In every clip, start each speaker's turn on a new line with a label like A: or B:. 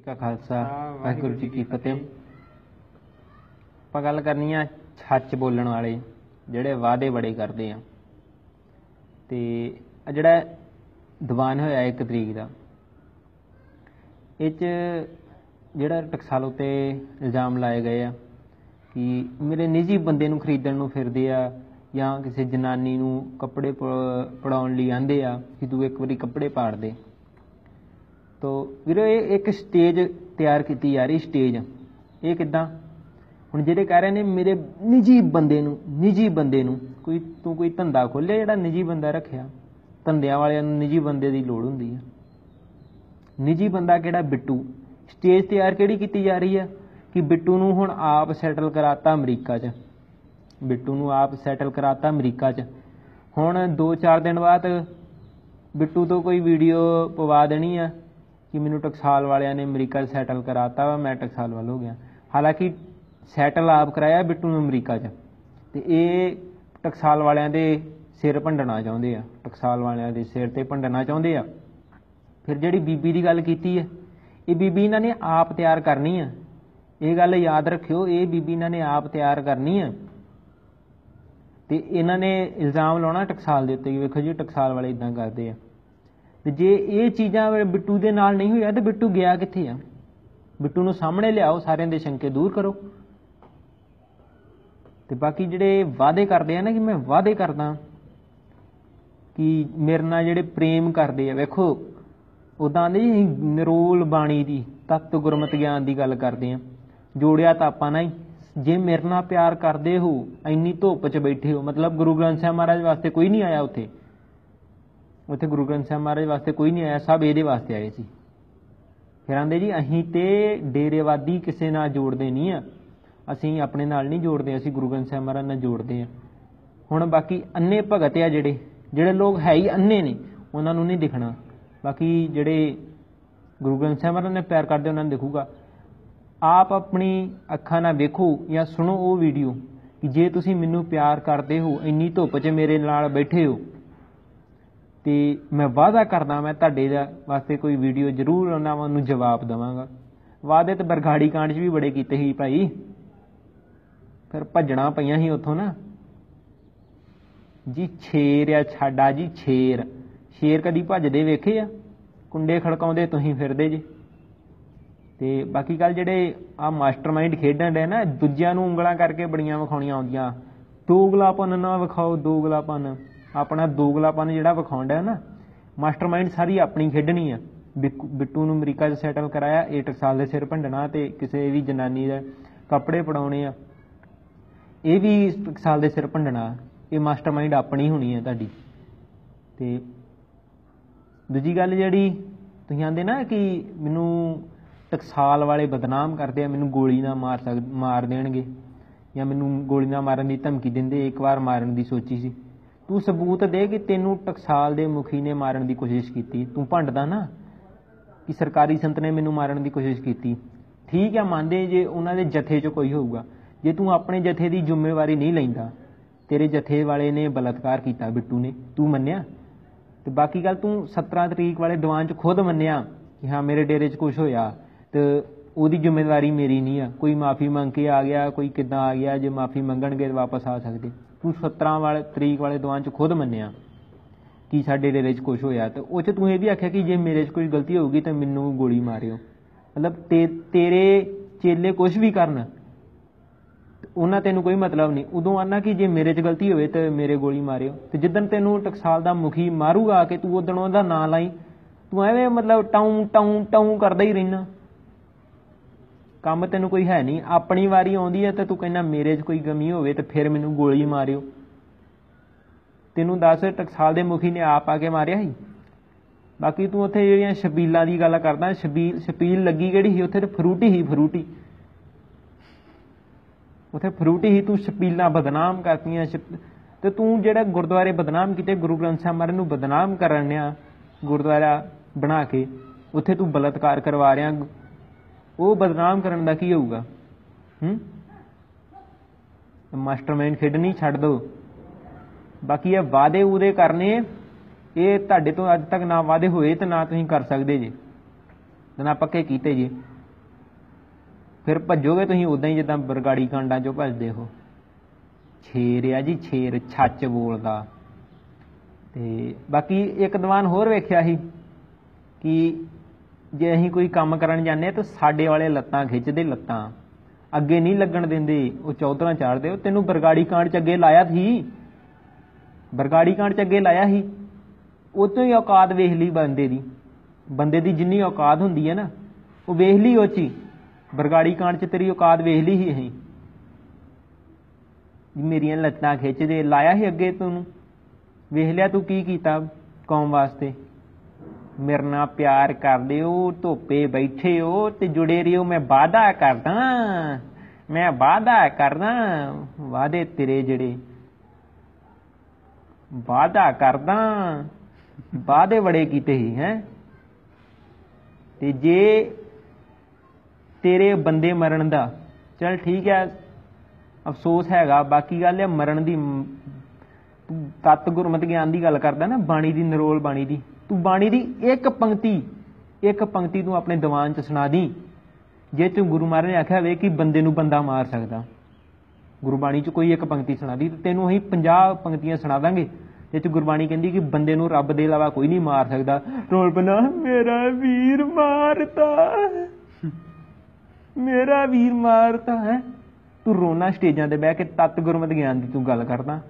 A: ਜੀ ਕਾ ਖਾਲਸਾ ਵਾਹਿਗੁਰੂ ਜੀ ਕੀ ਫਤਿਹ। ਆਪਾਂ ਗੱਲ ਕਰਨੀ ਆ ਸੱਚ ਬੋਲਣ ਵਾਲੇ ਜਿਹੜੇ ਵਾਅਦੇ ਬੜੇ ਕਰਦੇ ਆ। ਤੇ ਆ ਜਿਹੜਾ ਦੀਵਾਨ ਹੋਇਆ ਇੱਕ ਤਰੀਕ ਦਾ ਇਹ ਚ ਜਿਹੜਾ ਟਕਸਾਲ ਉਤੇ ਇਲਜ਼ਾਮ ਲਾਏ ਗਏ ਆ ਕਿ ਮੇਰੇ ਨਿੱਜੀ ਬੰਦੇ ਨੂੰ ਖਰੀਦਣ ਨੂੰ ਫਿਰਦੇ ਆ ਜਾਂ ਕਿਸੇ ਜਨਾਨੀ ਨੂੰ ਕੱਪੜੇ ਪੜਾਉਣ ਲਈ ਆਂਦੇ ਆ ਕਿ ਤੂੰ ਇੱਕ ਵਾਰੀ ਕੱਪੜੇ ਪਾੜ ਦੇ। ਤੋ ਵੀਰੋ, ਇਹ ਇੱਕ ਸਟੇਜ ਤਿਆਰ ਕੀਤੀ ਜਾ ਰਹੀ ਸਟੇਜ ਇਹ ਕਿਦਾਂ? ਹੁਣ ਜਿਹੜੇ ਕਹਿ ਰਹੇ ਨੇ, ਮੇਰੇ ਨਿੱਜੀ ਬੰਦੇ ਨੂੰ, ਨਿੱਜੀ ਬੰਦੇ ਨੂੰ, ਕੋਈ ਤੂੰ ਕੋਈ ਧੰਦਾ ਖੋਲਿਆ ਜਿਹੜਾ ਨਿੱਜੀ ਬੰਦਾ ਰੱਖਿਆ? ਧੰਦਿਆਂ ਵਾਲਿਆਂ ਨੂੰ ਨਿੱਜੀ ਬੰਦੇ ਦੀ ਲੋੜ ਹੁੰਦੀ ਹੈ ਨਿੱਜੀ ਬੰਦਾ ਕਿਹੜਾ? ਬਿੱਟੂ। ਸਟੇਜ ਤਿਆਰ ਕਿਹੜੀ ਕੀਤੀ ਜਾ ਰਹੀ ਹੈ ਕਿ ਬਿੱਟੂ ਨੂੰ ਹੁਣ ਆਪ ਸੈਟਲ ਕਰਾਤਾ ਅਮਰੀਕਾ 'ਚ। ਬਿੱਟੂ ਨੂੰ ਆਪ ਸੈਟਲ ਕਰਾਤਾ ਅਮਰੀਕਾ 'ਚ। ਹੁਣ 2-4 ਦਿਨ ਬਾਅਦ ਬਿੱਟੂ ਤੋਂ ਕੋਈ ਵੀਡੀਓ ਪਵਾ ਦੇਣੀ ਆ। ਕਿ ਮੈਨੂੰ ਟਕਸਾਲ ਵਾਲਿਆਂ ਨੇ ਅਮਰੀਕਾ 'ਚ ਸੈਟਲ ਕਰਾਤਾ ਵਾ, ਮੈਂ ਟਕਸਾਲ ਵੱਲ ਹੋ ਗਿਆ। ਹਾਲਾਂਕਿ ਸੈਟਲ ਆਪ ਕਰਾਇਆ ਬਿੱਟੂ ਨੂੰ ਅਮਰੀਕਾ 'ਚ। ਤੇ ਇਹ ਟਕਸਾਲ ਵਾਲਿਆਂ ਦੇ ਸਿਰ ਭੰਡਣਾ ਚਾਹੁੰਦੇ ਆ। ਟਕਸਾਲ ਵਾਲਿਆਂ ਦੇ ਸਿਰ ਤੇ ਭੰਡਣਾ ਚਾਹੁੰਦੇ ਆ। ਫਿਰ ਜਿਹੜੀ ਬੀਬੀ ਦੀ ਗੱਲ ਕੀਤੀ ਹੈ, ਇਹ ਬੀਬੀ ਇਹਨਾਂ ਨੇ ਆਪ ਤਿਆਰ ਕਰਨੀ ਆ। ਇਹ ਗੱਲ ਯਾਦ ਰੱਖਿਓ, ਇਹ ਬੀਬੀ ਇਹਨਾਂ ਨੇ ਆਪ ਤਿਆਰ ਕਰਨੀ ਆ। ਤੇ ਇਹਨਾਂ ਨੇ ਇਲਜ਼ਾਮ ਲਾਉਣਾ ਟਕਸਾਲ ਦੇ ਉੱਤੇ ਕਿ ਵੇਖੋ ਜੀ, ਟਕਸਾਲ ਵਾਲੇ ਇਦਾਂ ਕਰਦੇ ਆ। ਤੇ ਜੇ ਇਹ ਚੀਜ਼ਾਂ ਬਿੱਟੂ ਦੇ ਨਾਲ ਨਹੀਂ ਹੋਇਆ ਤੇ ਬਿੱਟੂ ਗਿਆ ਕਿੱਥੇ ਆ? ਬਿੱਟੂ ਨੂੰ ਸਾਹਮਣੇ ਲਿਆਓ, ਸਾਰਿਆਂ ਦੇ ਸ਼ੰਕੇ ਦੂਰ ਕਰੋ। ਤੇ ਬਾਕੀ ਜਿਹੜੇ ਵਾਅਦੇ ਕਰਦੇ ਆ ਨਾ ਕਿ ਮੈਂ ਵਾਅਦੇ ਕਰਦਾ ਕਿ ਮੇਰੇ ਨਾਲ ਜਿਹੜੇ ਪ੍ਰੇਮ ਕਰਦੇ ਆ, ਵੇਖੋ ਉਦਾਂ ਦੇ ਨਿਰੋਲ ਬਾਣੀ ਦੀ, ਤਤ ਗੁਰਮਤਿ ਗਿਆਨ ਦੀ ਗੱਲ ਕਰਦੇ ਆ। ਜੋੜਿਆ ਤਾਂ ਆਪਾਂ ਨਾ ਹੀ। ਜੇ ਮੇਰੇ ਨਾਲ ਪਿਆਰ ਕਰਦੇ ਹੋ, ਇੰਨੀ ਧੁੱਪ 'ਚ ਬੈਠੇ ਹੋ, ਮਤਲਬ ਗੁਰੂ ਗ੍ਰੰਥ ਸਾਹਿਬ ਮਹਾਰਾਜ ਵਾਸਤੇ ਕੋਈ ਨਹੀਂ ਆਇਆ ਉੱਥੇ। ਉੱਥੇ ਗੁਰੂ ਗ੍ਰੰਥ ਸਾਹਿਬ ਮਹਾਰਾਜ ਵਾਸਤੇ ਕੋਈ ਨਹੀਂ ਆਇਆ, ਸਭ ਇਹਦੇ ਵਾਸਤੇ ਆਏ ਸੀ। ਫਿਰ ਆਂਦੇ ਜੀ, ਅਸੀਂ ਤੇ ਡੇਰੇਵਾਦੀ ਕਿਸੇ ਨਾਲ ਜੋੜਦੇ ਨਹੀਂ ਆ। ਅਸੀਂ ਆਪਣੇ ਨਾਲ ਨਹੀਂ ਜੋੜਦੇ, ਅਸੀਂ ਗੁਰੂ ਗ੍ਰੰਥ ਸਾਹਿਬ ਮਹਾਰਾਜ ਨਾਲ ਜੋੜਦੇ ਆ। ਹੁਣ ਬਾਕੀ ਅੰਨੇ ਭਗਤ ਆ ਜਿਹੜੇ ਜਿਹੜੇ ਲੋਕ ਹੈ ਹੀ ਅੰਨੇ ਨੇ, ਉਹਨਾਂ ਨੂੰ ਨਹੀਂ ਦਿਖਣਾ। ਬਾਕੀ ਜਿਹੜੇ ਗੁਰੂ ਗ੍ਰੰਥ ਸਾਹਿਬ ਮਹਾਰਾਜ ਨੇ ਪਿਆਰ ਕਰਦੇ, ਉਹਨਾਂ ਨੂੰ ਦਿਖੂਗਾ। ਆਪ ਆਪਣੀ ਅੱਖਾਂ ਨਾਲ ਵੇਖੋ ਜਾਂ ਸੁਣੋ ਉਹ ਵੀਡੀਓ ਕਿ ਜੇ ਤੁਸੀਂ ਮੈਨੂੰ ਪਿਆਰ ਕਰਦੇ ਹੋ, ਇੰਨੀ ਧੁੱਪ 'ਚ ਮੇਰੇ ਨਾਲ ਬੈਠੇ ਹੋ ਤੇ ਮੈਂ ਵਾਅਦਾ ਕਰਦਾ ਮੈਂ ਤੁਹਾਡੇ ਦਾ ਵਾਸਤੇ ਕੋਈ ਵੀਡੀਓ ਜ਼ਰੂਰ ਉਹਨਾਂ ਨੂੰ ਜਵਾਬ ਦਵਾਂਗਾ। ਵਾਅਦੇ ਤੇ ਬਰਗਾੜੀ ਕਾਂਡ 'ਚ ਵੀ ਬੜੇ ਕੀਤੇ ਸੀ ਭਾਈ। ਫਿਰ ਭੱਜਣਾ ਪਈਆਂ ਸੀ ਉੱਥੋਂ ਨਾ। ਜੀ ਛੇਰ ਆ ਛਾਡਾ ਜੀ ਛੇਰ। ਸ਼ੇਰ ਕਦੀ ਭੱਜਦੇ ਵੇਖੇ ਆ? ਕੁੰਡੇ ਖੜਕਾਉਂਦੇ ਤੁਸੀਂ ਫਿਰਦੇ ਜੇ। ਤੇ ਬਾਕੀ ਗੱਲ ਜਿਹੜੇ ਆ ਮਾਸਟਰਮਾਈਂਡ ਖੇਡਣ ਦੇ ਨਾ, ਦੂਜਿਆਂ ਨੂੰ ਉਂਗਲਾਂ ਕਰਕੇ ਬੜੀਆਂ ਵਿਖਾਉਣੀਆਂ ਆਉਂਦੀਆਂ। ਦੋਗਲਾਪਨ ਨਾ ਵਿਖਾਓ, ਦੋਗਲਾਪਨ। ਆਪਣਾ ਦੋਗਲਾਪਨ ਜਿਹੜਾ ਵਿਖਾਉਂਦਾ ਹੈ ਨਾ, ਮਾਸਟਰਮਾਈਂਡ ਸਾਰੀ ਆਪਣੀ ਖੇਡਣੀ ਆ। ਬਿੱਕੂ- ਬਿੱਟੂ ਨੂੰ ਅਮਰੀਕਾ 'ਚ ਸੈਟਲ ਕਰਾਇਆ 8 ਸਾਲ ਦੇ ਸਿਰ ਭੰਡਣਾ ਤੇ ਕਿਸੇ ਵੀ ਜਨਾਨੀ ਦੇ ਕੱਪੜੇ ਪੜਾਉਣੇ ਆ। ਇਹ ਵੀ ਇੱਕ ਸਾਲ ਦੇ ਸਿਰ ਭੰਡਣਾ, ਇਹ ਮਾਸਟਰਮਾਈਂਡ ਆਪਣੀ ਹੋਣੀ ਹੈ ਤੁਹਾਡੀ। ਤੇ ਦੂਜੀ ਗੱਲ ਜਿਹੜੀ ਤੁਸੀਂ ਆਂਦੇ ਨਾ ਕਿ ਮੈਨੂੰ ਟਕਸਾਲ ਵਾਲੇ ਬਦਨਾਮ ਕਰਦੇ ਆ, ਮੈਨੂੰ ਗੋਲੀ ਨਾ ਮਾਰ ਸਕ, ਮਾਰ ਦੇਣਗੇ ਜਾਂ ਮੈਨੂੰ ਗੋਲੀ ਨਾ ਮਾਰਨ ਦੀ ਧਮਕੀ ਦਿੰਦੇ, ਇੱਕ ਵਾਰ ਮਾਰਨ ਦੀ ਸੋਚੀ ਸੀ। ਤੂੰ ਸਬੂਤ ਦੇ ਕਿ ਤੈਨੂੰ ਟਕਸਾਲ ਦੇ ਮੁਖੀ ਨੇ ਮਾਰਨ ਦੀ ਕੋਸ਼ਿਸ਼ ਕੀਤੀ। ਤੂੰ ਭੰਡਦਾ ਨਾ ਕਿ ਸਰਕਾਰੀ ਸੰਤ ਨੇ ਮੈਨੂੰ ਮਾਰਨ ਦੀ ਕੋਸ਼ਿਸ਼ ਕੀਤੀ। ਠੀਕ ਹੈ ਮੰਨਦੇ ਜੇ ਉਹਨਾਂ ਦੇ ਜਥੇ 'ਚ ਕੋਈ ਹੋਊਗਾ। ਜੇ ਤੂੰ ਆਪਣੇ ਜਥੇ ਦੀ ਜ਼ਿੰਮੇਵਾਰੀ ਨਹੀਂ ਲੈਂਦਾ, ਤੇਰੇ ਜਥੇ ਵਾਲੇ ਨੇ ਬਲਤਕਾਰ ਕੀਤਾ ਬਿੱਟੂ ਨੇ। ਤੂੰ ਮੰਨਿਆ? ਤੇ ਬਾਕੀ ਗੱਲ ਤੂੰ 17 ਤਰੀਕ ਵਾਲੇ ਦੀਵਾਨ 'ਚ ਖੁਦ ਮੰਨਿਆ ਕਿ ਹਾਂ, ਮੇਰੇ ਡੇਰੇ 'ਚ ਕੁਝ ਹੋਇਆ ਤੇ ਉਹਦੀ ਜ਼ਿੰਮੇਵਾਰੀ ਮੇਰੀ ਨਹੀਂ ਆ। ਕੋਈ ਮਾਫੀ ਮੰਗ ਕੇ ਆ ਗਿਆ, ਕੋਈ ਕਿੱਦਾਂ ਆ ਗਿਆ, ਜੇ ਮਾਫੀ ਮੰਗਣਗੇ ਤਾਂ ਵਾਪਸ ਆ ਸਕਦੇ। ਤੂੰ 17 ਵਾਲੇ, ਤਰੀਕ ਵਾਲੇ ਦੀਵਾਨ 'ਚ ਖੁਦ ਮੰਨਿਆ ਕਿ ਸਾਡੇ ਡੇਰੇ 'ਚ ਕੁਝ ਹੋਇਆ ਤੇ ਉਹ 'ਚ ਤੂੰ ਇਹ ਵੀ ਆਖਿਆ ਕਿ ਜੇ ਮੇਰੇ 'ਚ ਕੋਈ ਗਲਤੀ ਹੋਊਗੀ ਤਾਂ ਮੈਨੂੰ ਗੋਲੀ ਮਾਰਿਓ। ਮਤਲਬ ਤੇ, ਤੇਰੇ ਚੇਲੇ ਕੁਝ ਵੀ ਕਰਨ, ਉਹਨਾਂ ਤੈਨੂੰ ਕੋਈ ਮਤਲਬ ਨਹੀਂ। ਉਦੋਂ ਆਨਾ ਕਿ ਜੇ ਮੇਰੇ 'ਚ ਗਲਤੀ ਹੋਵੇ ਤੇ ਮੇਰੇ ਗੋਲੀ ਮਾਰਿਓ। ਤੇ ਜਿੱਦਣ ਤੈਨੂੰ ਟਕਸਾਲ ਦਾ ਮੁਖੀ ਮਾਰੂਗਾ ਕਿ, ਤੂੰ ਉਦੋਂ ਉਹਦਾ ਨਾਂ ਲਾਈ। ਤੂੰ ਐਵੇਂ ਮਤਲਬ ਟਾਉਂ ਟਾਉਂ ਟਾਉਂ ਕਰਦਾ ਹੀ ਰਹਿਣਾ। ਕੰਮ ਤੈਨੂੰ ਕੋਈ ਹੈ ਨਹੀਂ, ਆਪਣੀ ਵਾਰੀ ਆਉਂਦੀ ਹੈ ਤੇ ਤੂੰ ਕਹਿੰਦਾ ਮੇਰੇ 'ਚ ਕੋਈ ਗਮੀ ਹੋਵੇ ਤੇ ਫਿਰ ਮੈਨੂੰ ਗੋਲੀ ਮਾਰਿਓ। ਤੈਨੂੰ ਦੱਸ, ਟਕਸਾਲ ਦੇ ਮੁਖੀ ਨੇ ਆਪ ਆ ਕੇ ਮਾਰਿਆ ਸੀ। ਬਾਕੀ ਤੂੰ ਉੱਥੇ ਜਿਹੜੀਆਂ ਸ਼ਬੀਲਾਂ ਦੀ ਗੱਲ ਕਰਦਾ, ਸ਼ਬੀਲ ਸ਼ਪੀਲ ਲੱਗੀ ਕਿਹੜੀ ਸੀ? ਉੱਥੇ ਤੇ ਫਰੂਟੀ ਹੀ ਫਰੂਟੀ। ਉੱਥੇ ਫਰੂਟੀ ਹੀ ਤੂੰ ਸ਼ਪੀਲਾਂ ਬਦਨਾਮ ਕਰਤੀਆਂ। ਤੇ ਤੂੰ ਜਿਹੜਾ ਗੁਰਦੁਆਰੇ ਬਦਨਾਮ ਕੀਤੇ, ਗੁਰੂ ਗ੍ਰੰਥ ਸਾਹਿਬ ਮਹਾਰਾਜ ਨੂੰ ਬਦਨਾਮ ਕਰਨ ਆ ਗੁਰਦੁਆਰਾ ਬਣਾ ਕੇ, ਉੱਥੇ ਤੂੰ ਬਲਤਕਾਰ ਕਰਵਾ ਰਿਹਾ। ਉਹ ਬਦਨਾਮ ਕਰਨ ਦਾ ਕੀ ਹੋਊਗਾ? ਹੂੰ? ਮਾਸਟਰਮਾਈਂਡ ਖੇਡਣੀ ਛੱਡ ਦੋ। ਬਾਕੀ ਇਹ ਵਾਅਦੇ ਉਹਦੇ ਕਰਨੇ ਇਹ ਤੁਹਾਡੇ ਤੋਂ ਅੱਜ ਤੱਕ ਨਾ ਵਾਅਦੇ ਹੋਏ ਤੇ ਨਾ ਤੁਸੀਂ ਕਰ ਸਕਦੇ ਜੇ। ਨਾ ਪੱਕੇ ਕੀਤੇ ਜੀ। ਫਿਰ ਭੱਜੋਗੇ ਤੁਸੀਂ ਉਦਾਂ ਹੀ ਜਿੱਦਾਂ ਬਰਗਾੜੀ ਕਾਂਡਾਂ ਚੋਂ ਭੱਜਦੇ ਹੋ। ਛੇਰ ਆ ਜੀ, ਛੇਰ, ਛੱਚ ਬੋਲਦਾ। ਤੇ ਬਾਕੀ ਇੱਕ ਦੀਵਾਨ ਹੋਰ ਵੇਖਿਆ ਸੀ ਕਿ ਜੇ ਅਸੀਂ ਕੋਈ ਕੰਮ ਕਰਨ ਜਾਂਦੇ ਹਾਂ ਤਾਂ ਸਾਡੇ ਵਾਲੇ ਲੱਤਾਂ ਖਿੱਚਦੇ ਲੱਤਾਂ। ਅੱਗੇ ਨਹੀਂ ਲੱਗਣ ਦਿੰਦੇ, ਉਹ ਚੌਧਰਾਂ ਚਾੜਦੇ, ਉਹ ਤੈਨੂੰ ਬਰਗਾੜੀ ਕਾਂਡ ਚ ਅੱਗੇ ਲਾਇਆ ਸੀ। ਬਰਗਾੜੀ ਕਾਂਡ ਚ ਅੱਗੇ ਲਾਇਆ ਸੀ। ਉਹ ਤੋਂ ਹੀ ਔਕਾਤ ਵੇਖ ਲਈ ਬੰਦੇ ਦੀ। ਬੰਦੇ ਦੀ ਜਿੰਨੀ ਔਕਾਤ ਹੁੰਦੀ ਹੈ ਨਾ, ਉਹ ਵੇਖ ਲਈ ਉਹ ਚੀ ਬਰਗਾੜੀ ਕਾਂਡ ਚ ਤੇਰੀ ਔਕਾਤ ਵੇਖ ਲਈ ਸੀ ਅਸੀਂ। ਮੇਰੀਆਂ ਲੱਤਾਂ ਖਿੱਚਦੇ, ਲਾਇਆ ਸੀ ਅੱਗੇ ਤੈਨੂੰ। ਵੇਖ ਲਿਆ ਤੂੰ ਕੀ ਕੀਤਾ ਕੌਮ ਵਾਸਤੇ। ਮੇਰੇ ਨਾਲ ਪਿਆਰ ਕਰਦੇ ਹੋ, ਧੋਪੇ ਬੈਠੇ ਹੋ ਤੇ ਜੁੜੇ ਰਹੋ। ਮੈਂ ਵਾਅਦਾ ਕਰਦਾ, ਮੈਂ ਵਾਅਦਾ ਕਰਦਾ ਵਾਦੇ ਤੇਰੇ ਜਿਹੜੇ ਵਾਅਦਾ ਕਰਦਾ ਵਾਦੇ ਬੜੇ ਕੀਤੇ ਸੀ, ਹੈ। ਤੇ ਜੇ ਤੇਰੇ ਬੰਦੇ ਮਰਨ ਦਾ, ਚਲ ਠੀਕ ਹੈ, ਅਫਸੋਸ ਹੈਗਾ, ਬਾਕੀ ਗੱਲ ਹੈ ਮਰਨ ਦੀ ਤੂੰ ਤਤ ਗੁਰਮਤਿ ਗਿਆਨ ਦੀ ਗੱਲ ਕਰਦਾ ਨਾ, ਬਾਣੀ ਦੀ, ਨਰੋਲ ਬਾਣੀ ਦੀ। ਤੂੰ ਬਾਣੀ ਦੀ ਇੱਕ ਪੰਕਤੀ ਇੱਕ ਪੰਕਤੀ ਤੂੰ ਆਪਣੇ ਦੀਵਾਨ ਚ ਸੁਣਾ ਦੀ। ਜੇ ਤੂੰ ਗੁਰੂ ਮਹਾਰਾਜ ਨੇ ਆਖਿਆ ਹੋਵੇ ਕਿ ਬੰਦੇ ਨੂੰ ਬੰਦਾ ਮਾਰ ਸਕਦਾ। ਗੁਰਬਾਣੀ ਚ ਕੋਈ ਇੱਕ ਪੰਕਤੀ ਸੁਣਾ ਦੀ, ਤੇ ਤੈਨੂੰ ਅਸੀਂ 50 ਪੰਕਤੀਆਂ ਸੁਣਾ ਦਾਂਗੇ। ਜੇ ਚ ਗੁਰਬਾਣੀ ਕਹਿੰਦੀ ਕਿ ਬੰਦੇ ਨੂੰ ਰੱਬ ਦੇ ਇਲਾਵਾ ਕੋਈ ਨਹੀਂ ਮਾਰ ਸਕਦਾ ਰੋਲ ਬਣਾ ਮੇਰਾ ਵੀਰ ਮਾਰਤਾ ਮੇਰਾ ਵੀਰ ਮਾਰਤਾ ਹੈ। ਤੂੰ ਰੋਣਾ ਸਟੇਜਾਂ ਤੇ ਬਹਿ ਕੇ ਤਤ ਗੁਰਮਤਿ ਗਿਆਨ ਦੀ ਤੂੰ ਗੱਲ ਕਰਦਾ।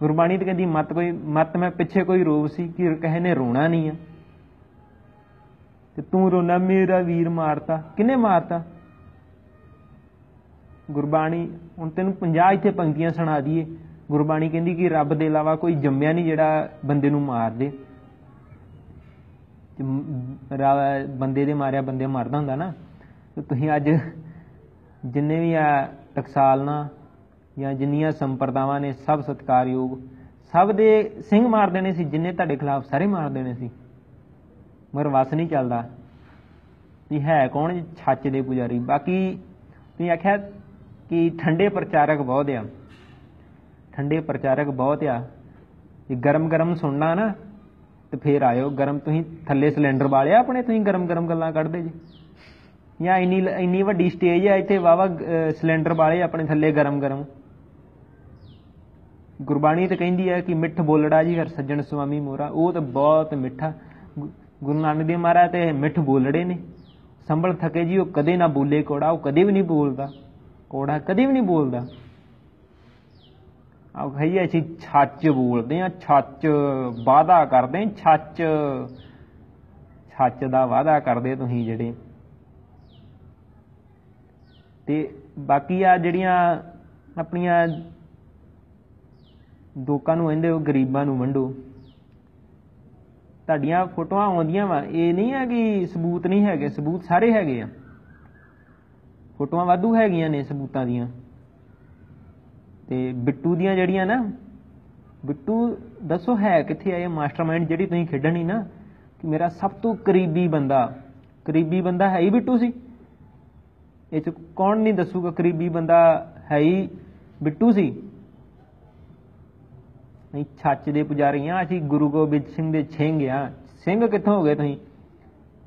A: ਗੁਰਬਾਣੀ ਤੇ ਕਹਿੰਦੀ, ਮਤ ਕੋਈ, ਮਤ ਮੈਂ ਪਿੱਛੇ ਕੋਈ ਰੋਬ ਸੀ ਕਿ ਕਹੇ ਨੇ ਰੋਣਾ ਨਹੀਂ ਆ। ਤੇ ਤੂੰ ਰੋਣਾ, ਮੇਰਾ ਵੀਰ ਮਾਰਤਾ। ਕਿਨੇ ਮਾਰਤਾ? ਗੁਰਬਾਣੀ, ਹੁਣ ਤੈਨੂੰ 50 ਇੱਥੇ ਪੰਕਤੀਆਂ ਸੁਣਾ ਦਈਏ। ਗੁਰਬਾਣੀ ਕਹਿੰਦੀ ਕਿ ਰੱਬ ਦੇ ਇਲਾਵਾ ਕੋਈ ਜੰਮਿਆ ਨਹੀਂ ਜਿਹੜਾ ਬੰਦੇ ਨੂੰ ਮਾਰ ਦੇ। ਬੰਦੇ ਦੇ ਮਾਰਿਆ, ਬੰਦੇ ਮਰਦਾ ਹੁੰਦਾ ਨਾ। ਤੇ ਤੁਸੀਂ ਅੱਜ ਜਿੰਨੇ ਵੀ ਆ ਟਕਸਾਲਨਾ ਜਾਂ ਜਿੰਨੀਆਂ ਸੰਪਰਦਾਵਾਂ ਨੇ ਸਭ ਸਤਿਕਾਰਯੋਗ, ਸਭ ਦੇ ਸਿੰਘ ਮਾਰ ਦੇਣੇ ਸੀ, ਜਿੰਨੇ ਤੁਹਾਡੇ ਖਿਲਾਫ ਸਾਰੇ ਮਾਰ ਦੇਣੇ ਸੀ। ਮਗਰ ਵਸ ਨਹੀਂ ਚੱਲਦਾ। ਵੀ ਹੈ ਕੌਣ? ਜੀ? ਛੱਚ ਦੇ ਪੁਜਾਰੀ। ਬਾਕੀ ਤੁਸੀਂ ਆਖਿਆ ਕਿ ਠੰਡੇ ਪ੍ਰਚਾਰਕ ਬਹੁਤ ਆ। ਠੰਡੇ ਪ੍ਰਚਾਰਕ ਬਹੁਤ ਆ। ਜੇ ਗਰਮ ਗਰਮ ਸੁਣਨਾ ਨਾ, ਤੇ ਫੇਰ ਆਇਓ। ਗਰਮ ਤੁਸੀਂ ਥੱਲੇ ਸਿਲੰਡਰ ਵਾਲਿਆ ਆਪਣੇ, ਤੁਸੀਂ ਗਰਮ ਗਰਮ ਗੱਲਾਂ ਕੱਢਦੇ ਜੀ। ਜਾਂ ਇੰਨੀ ਇੰਨੀ ਵੱਡੀ ਸਟੇਜ ਆ, ਇੱਥੇ ਵਾਵਾ ਸਿਲੰਡਰ ਵਾਲੇ ਆਪਣੇ ਥੱਲੇ ਗਰਮ ਗਰਮ ਗੁਰਬਾਣੀ ਤਾਂ ਕਹਿੰਦੀ ਹੈ ਕਿ ਮਿੱਠ ਬੋਲੜਾ ਜੀ, ਹਰ ਸੱਜਣ ਸੁਆਮੀ ਮੋਰਾ। ਉਹ ਤਾਂ ਬਹੁਤ ਮਿੱਠਾ। ਗੁਰੂ ਨਾਨਕ ਦੇਵ ਮਹਾਰਾਜ ਤੇ ਮਿੱਠ ਬੋਲੜੇ ਨੇ। ਸੰਭਲ ਥਕੇ ਜੀ, ਉਹ ਕਦੇ ਨਾ ਬੋਲੇ ਕੋੜਾ ਉਹ ਕਦੇ ਵੀ ਨਹੀਂ ਬੋਲਦਾ। ਕੋੜਾ ਕਦੇ ਵੀ ਨਹੀਂ ਬੋਲਦਾ। ਆਹ ਕਹੀਏ ਅਸੀਂ ਛੱਚ ਬੋਲਦੇ ਆ ਛੱਚ ਵਾਦਾ ਕਰਦੇ ਛੱਚ। ਛੱਚ ਦਾ ਵਾਦਾ ਕਰਦੇ ਤੁਸੀਂ ਜਿਹੜੇ। ਤੇ ਬਾਕੀ ਆ ਜਿਹੜੀਆਂ ਆਪਣੀਆਂ ਦੋਕਾਂ ਨੂੰ ਕਹਿੰਦੇ ਹੋ ਗਰੀਬਾਂ ਨੂੰ ਵੰਡੋ। ਤੁਹਾਡੀਆਂ ਫੋਟੋਆਂ ਆਉਂਦੀਆਂ ਵਾ, ਇਹ ਨਹੀਂ ਆ ਕਿ ਸਬੂਤ ਨਹੀਂ ਹੈਗੇ, ਸਬੂਤ ਸਾਰੇ ਹੈਗੇ ਆ। ਫੋਟੋਆਂ ਵਾਧੂ ਹੈਗੀਆਂ ਨੇ ਸਬੂਤਾਂ ਦੀਆਂ। ਤੇ ਬਿੱਟੂ ਦੀਆਂ ਜਿਹੜੀਆਂ ਨਾ, ਬਿੱਟੂ ਦੱਸੋ ਹੈ ਕਿੱਥੇ ਆ ਇਹ ਮਾਸਟਰਮਾਈਂਡ ਜਿਹੜੀ ਤੁਸੀਂ ਖੇਡਣੀ ਨਾ, ਕਿ ਮੇਰਾ ਸਭ ਤੋਂ ਕਰੀਬੀ ਬੰਦਾ ਕਰੀਬੀ ਬੰਦਾ ਹੈ ਹੀ ਬਿੱਟੂ ਸੀ। ਇਹ ਚ ਕੌਣ ਨਹੀਂ ਦੱਸੂਗਾ ਕਰੀਬੀ ਬੰਦਾ ਹੈ ਹੀ ਬਿੱਟੂ ਸੀ। ਨਹੀਂ ਛੱਚ ਦੇ ਪੁਜਾਰੀ ਪੁਜਾਰੀਆਂ ਅਸੀਂ ਗੁਰੂ ਗੋਬਿੰਦ ਸਿੰਘ ਦੇ ਸਿੰਘ ਆ। ਸਿੰਘ ਕਿੱਥੋਂ ਹੋ ਗਏ ਤੁਸੀਂ?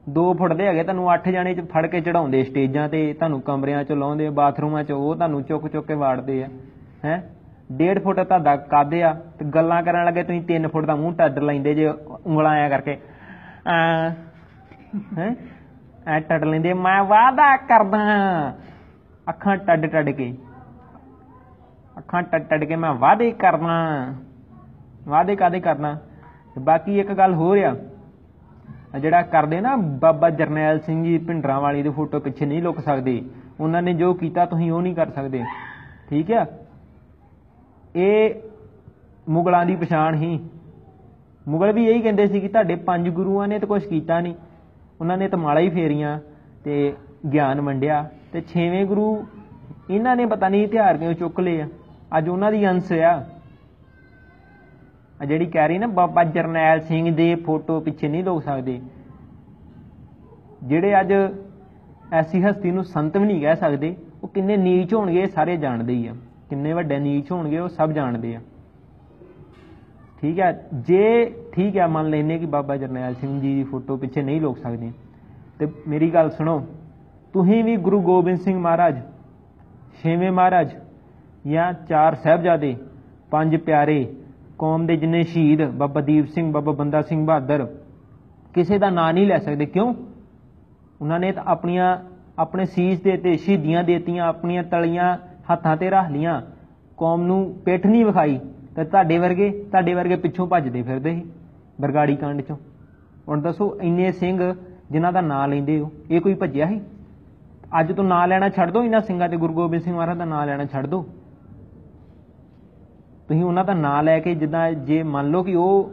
A: 2 ਫੁੱਟ ਦੇ ਹੈਗੇ, ਤੁਹਾਨੂੰ 8 ਜਾਣੇ ਚ ਫੜ ਕੇ ਚੜਾਉਂਦੇ, ਸਟੇਜਾਂ ਤੇ, ਤੁਹਾਨੂੰ ਕਮਰਿਆਂ ਚ ਲਾਉਂਦੇ, ਬਾਥਰੂਮਾਂ ਚ, ਉਹ ਤੁਹਾਨੂੰ ਚੁੱਕ ਚੁੱਕ ਕੇ ਵਾੜਦੇ ਆ, ਹੈ? 1.5 ਫੁੱਟ ਤੁਹਾਡਾ ਕੱਦ ਆ, ਤੇ ਗੱਲਾਂ ਕਰਨ ਲੱਗੇ ਤੁਸੀਂ 3 ਫੁੱਟ ਦਾ ਮੂੰਹ ਟੱਡ ਲੈਂਦੇ ਜੇ, ਉਂਗਲਾਂ ਆਇਆ ਕਰਕੇ। ਆ ਹੈ? ਐ ਟੱਡ ਲੈਂਦੇ, ਮੈਂ ਵਾਅਦਾ ਕਰਦਾ ਅੱਖਾਂ ਟੱਡ ਟੱਡ ਕੇ, ਅੱਖਾਂ ਟੱਡ ਟੱਡ ਕੇ ਮੈਂ ਵਾਅਦੇ ਕਰਨਾ ਵਾਅਦੇ ਕਾਦੇ ਕਰਨਾ? ਤੇ ਬਾਕੀ ਇੱਕ ਗੱਲ ਹੋਰ ਆ। ਜਿਹੜਾ ਕਰਦੇ ਨਾ ਬਾਬਾ ਜਰਨੈਲ ਸਿੰਘ ਜੀ ਭਿੰਡਰਾਂ ਵਾਲੀ ਦੇ ਫੋਟੋ ਪਿੱਛੇ ਨਹੀਂ ਲੁਕ ਸਕਦੇ। ਉਹਨਾਂ ਨੇ ਜੋ ਕੀਤਾ ਤੁਸੀਂ ਉਹ ਨਹੀਂ ਕਰ ਸਕਦੇ। ਠੀਕ ਆ? ਇਹ ਮੁਗਲਾਂ ਦੀ ਪਛਾਣ ਹੀ ਮੁਗਲ ਵੀ ਇਹੀ ਕਹਿੰਦੇ ਸੀ ਕਿ ਤੁਹਾਡੇ ਪੰਜ ਗੁਰੂਆਂ ਨੇ ਤਾਂ ਕੁਝ ਕੀਤਾ ਨਹੀਂ। ਉਹਨਾਂ ਨੇ ਤਾਂ ਮਾਲਾ ਹੀ ਫੇਰੀਆਂ ਤੇ ਗਿਆਨ ਵੰਡਿਆ ਤੇ ਛੇਵੇਂ ਗੁਰੂ ਇਹਨਾਂ ਨੇ ਪਤਾ ਨਹੀਂ ਹਥਿਆਰ ਕਿਉਂ ਚੁੱਕ ਲਏ ਆ। ਅੱਜ ਉਹਨਾਂ ਦੀ ਅੰਸ਼ ਆ। ਆ ਜਿਹੜੀ ਕਹਿ ਰਹੀ ਨਾ ਬਾਬਾ ਜਰਨੈਲ ਸਿੰਘ ਦੇ ਫੋਟੋ ਪਿੱਛੇ ਨਹੀਂ ਲੋਕ ਸਕਦੇ। ਜਿਹੜੇ ਅੱਜ ਐਸੀ ਹਸਤੀ ਨੂੰ ਸੰਤ ਵੀ ਨਹੀਂ ਕਹਿ ਸਕਦੇ, ਉਹ ਕਿੰਨੇ ਨੀਚ ਹੋਣਗੇ ਸਾਰੇ ਜਾਣਦੇ ਹੀ ਆ। ਕਿੰਨੇ ਵੱਡੇ ਨੀਚ ਹੋਣਗੇ ਉਹ ਸਭ ਜਾਣਦੇ ਆ। ਠੀਕ ਹੈ ਜੇ ਠੀਕ ਹੈ ਮੰਨ ਲੈਨੇ ਕਿ ਬਾਬਾ ਜਰਨੈਲ ਸਿੰਘ ਜੀ ਦੀ ਫੋਟੋ ਪਿੱਛੇ ਨਹੀਂ ਲੋਕ ਸਕਦੇ। ਤੇ ਮੇਰੀ ਗੱਲ ਸੁਣੋ, ਤੁਸੀਂ ਵੀ ਗੁਰੂ ਗੋਬਿੰਦ ਸਿੰਘ ਮਹਾਰਾਜ, ਛੇਵੇਂ ਮਹਾਰਾਜ ਜਾਂ ਚਾਰ ਸਾਹਿਬਜ਼ਾਦੇ, ਪੰਜ ਪਿਆਰੇ ਕੌਮ ਦੇ ਜਿੰਨੇ ਸ਼ਹੀਦ, ਬਾਬਾ ਦੀਪ ਸਿੰਘ, ਬਾਬਾ ਬੰਦਾ ਸਿੰਘ ਬਹਾਦਰ, ਕਿਸੇ ਦਾ ਨਾਂ ਨਹੀਂ ਲੈ ਸਕਦੇ। ਕਿਉਂ? ਉਹਨਾਂ ਨੇ ਤਾਂ ਆਪਣੀਆਂ, ਆਪਣੇ ਸੀਸ ਦੇ ਤੇ, ਸ਼ਹੀਦੀਆਂ ਦੇਤੀਆਂ, ਆਪਣੀਆਂ ਤਲੀਆਂ ਹੱਥਾਂ ਤੇ ਰੱਖ ਲੀਆਂ। ਕੌਮ ਨੂੰ ਪਿੱਠ ਨਹੀਂ ਵਿਖਾਈ, ਤੇ ਤੁਹਾਡੇ ਵਰਗੇ ਤੁਹਾਡੇ ਵਰਗੇ ਪਿੱਛੋਂ ਭੱਜਦੇ ਫਿਰਦੇ ਸੀ, ਬਰਗਾੜੀ ਕਾਂਡ ਚੋਂ। ਹੁਣ ਦੱਸੋ, ਇੰਨੇ ਸਿੰਘ ਜਿਨ੍ਹਾਂ ਦਾ ਨਾਂ ਲੈਂਦੇ ਹੋ, ਇਹ ਕੋਈ ਭੱਜਿਆ ਸੀ? ਅੱਜ ਤੋਂ ਨਾਂ ਲੈਣਾ ਛੱਡ ਦਿਓ ਇਹਨਾਂ ਸਿੰਘਾਂ ਤੇ ਗੁਰੂ ਗੋਬਿੰਦ ਸਿੰਘ ਮਹਾਰਾਜ ਦਾ ਨਾਂ ਲੈਣਾ ਛੱਡ ਦਿਓ ਤੁਸੀਂ ਉਹਨਾਂ ਦਾ ਨਾਂ ਲੈ ਕੇ ਜਿੱਦਾਂ ਜੇ ਮੰਨ ਲਓ ਕਿ ਉਹ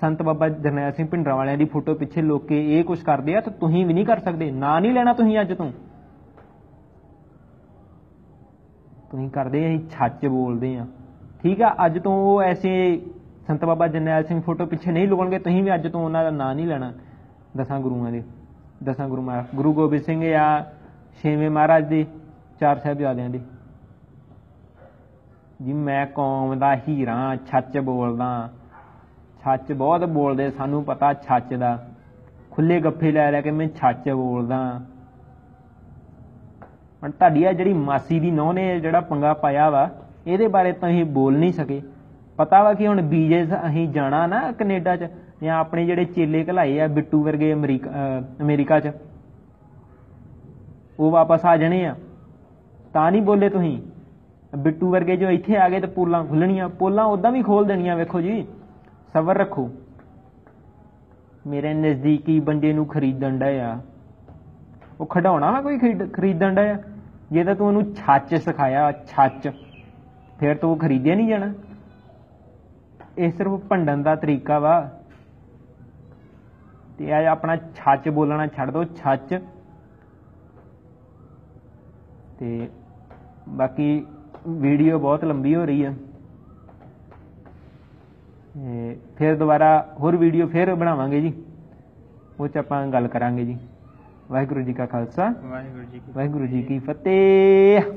A: ਸੰਤ ਬਾਬਾ ਜਰਨੈਲ ਸਿੰਘ ਭਿੰਡਰਾਂ ਵਾਲਿਆਂ ਦੀ ਫੋਟੋ ਪਿੱਛੇ ਲੋਕ ਕੇ ਇਹ ਕੁਝ ਕਰਦੇ ਆ, ਤਾਂ ਤੁਸੀਂ ਵੀ ਨਹੀਂ ਕਰ ਸਕਦੇ। ਨਾਂ ਨਹੀਂ ਲੈਣਾ ਤੁਸੀਂ ਅੱਜ ਤੋਂ। ਤੁਸੀਂ ਕਰਦੇ ਆ, ਅਸੀਂ ਛੱਚ ਬੋਲਦੇ ਆ। ਠੀਕ ਆ, ਅੱਜ ਤੋਂ ਉਹ ਐਸੇ ਸੰਤ ਬਾਬਾ ਜਰਨੈਲ ਸਿੰਘ ਫੋਟੋ ਪਿੱਛੇ ਨਹੀਂ ਲੁਕਣਗੇ, ਤੁਸੀਂ ਵੀ ਅੱਜ ਤੋਂ ਉਹਨਾਂ ਦਾ ਨਾਂ ਨਹੀਂ ਲੈਣਾ। ਦਸਾਂ ਗੁਰੂਆਂ ਦੇ। ਦਸਾਂ ਗੁਰੂ ਮਹਾਰਾਜ, ਗੁਰੂ ਗੋਬਿੰਦ ਸਿੰਘ ਜਾਂ ਛੇਵੇਂ ਮਹਾਰਾਜ ਦੇ, ਚਾਰ ਸਾਹਿਬਜ਼ਾਦਿਆਂ ਦੇ। ਜੀ, ਮੈਂ ਕੌਮ ਦਾ ਹੀਰਾ ਛੱਚ ਬੋਲਦਾ। ਛੱਚ ਬਹੁਤ ਬੋਲਦੇ, ਸਾਨੂੰ ਪਤਾ ਛੱਚ ਦਾ। ਖੁੱਲੇ ਗੱਫੇ ਲੈ ਲੈ ਕੇ ਮੈਂ ਛੱਚ ਬੋਲਦਾ। ਹੁਣ ਤੁਹਾਡੀ ਆ ਜਿਹੜੀ ਮਾਸੀ ਦੀ ਨੌਂ ਨੇ, ਜਿਹੜਾ ਪੰਗਾ ਪਾਇਆ ਵਾ, ਇਹਦੇ ਬਾਰੇ ਤਾਂ ਅਸੀਂ ਬੋਲ ਨਹੀਂ ਸਕੇ। ਪਤਾ ਵਾ ਕਿ ਹੁਣ ਬੀਜੇ ਅਸੀਂ ਜਾਣਾ ਨਾ ਕੈਨੇਡਾ ਚ, ਜਾਂ ਆਪਣੇ ਜਿਹੜੇ ਚੇਲੇ ਘਲਾਏ ਆ ਬਿੱਟੂ ਵਰਗੇ ਅਮਰੀਕਾ, ਅਹ, ਅਮਰੀਕਾ ਚ, ਉਹ ਵਾਪਸ ਆ ਜਾਣੇ ਆ। ਤਾਂ ਨਹੀਂ ਬੋਲੇ ਤੁਸੀਂ? ਬਿੱਟੂ ਵਰਗੇ ਜੋ ਇੱਥੇ ਆ ਗਏ ਤੇ ਪੋਲਾਂ ਖੁੱਲਣੀਆਂ ਪੋਲਾਂ ਉਦਾਂ ਵੀ ਖੋਲ ਦੇਣੀਆਂ, ਵੇਖੋ ਜੀ। ਸਬਰ ਰੱਖੋ। ਮੇਰੇ ਨਜ਼ਦੀਕੀ ਬੰਦੇ ਨੂੰ ਖਰੀਦਣ ਦਾ ਆ। ਉਹ ਖਡਾਉਣਾ ਵਾ ਕੋਈ ਖਰੀਦਣ ਦਾ ਆ? ਜੇ ਤਾਂ ਤੂੰ ਉਹਨੂੰ ਛੱਚ ਸਿਖਾਇਆ, ਛੱਚ। ਫਿਰ ਤੂੰ ਖਰੀਦਿਆ ਨਹੀਂ ਜਾਣਾ? ਇਹ ਸਿਰਫ ਭੰਡਣ ਦਾ ਤਰੀਕਾ ਵਾ। ਤੇ ਆ ਆਪਣਾ ਛੱਚ ਬੋਲਣਾ ਛੱਡ ਦੋ, ਛੱਚ। ਤੇ ਬਾਕੀ ਵੀਡੀਓ ਬਹੁਤ ਲੰਬੀ ਹੋ ਰਹੀ ਹੈ। ਫਿਰ ਦੁਬਾਰਾ ਹੋਰ ਵੀਡੀਓ ਫਿਰ ਬਣਾਵਾਂਗੇ ਜੀ। ਉਹ ਚ ਆਪਾਂ ਗੱਲ ਕਰਾਂਗੇ ਜੀ। ਵਾਹਿਗੁਰੂ ਜੀ ਕਾ ਖਾਲਸਾ।
B: ਵਾਹਿਗੁਰੂ ਜੀ ਕੀ
A: ਵਾਹਿਗੁਰੂ ਜੀ ਕੀ ਫਤਿਹ।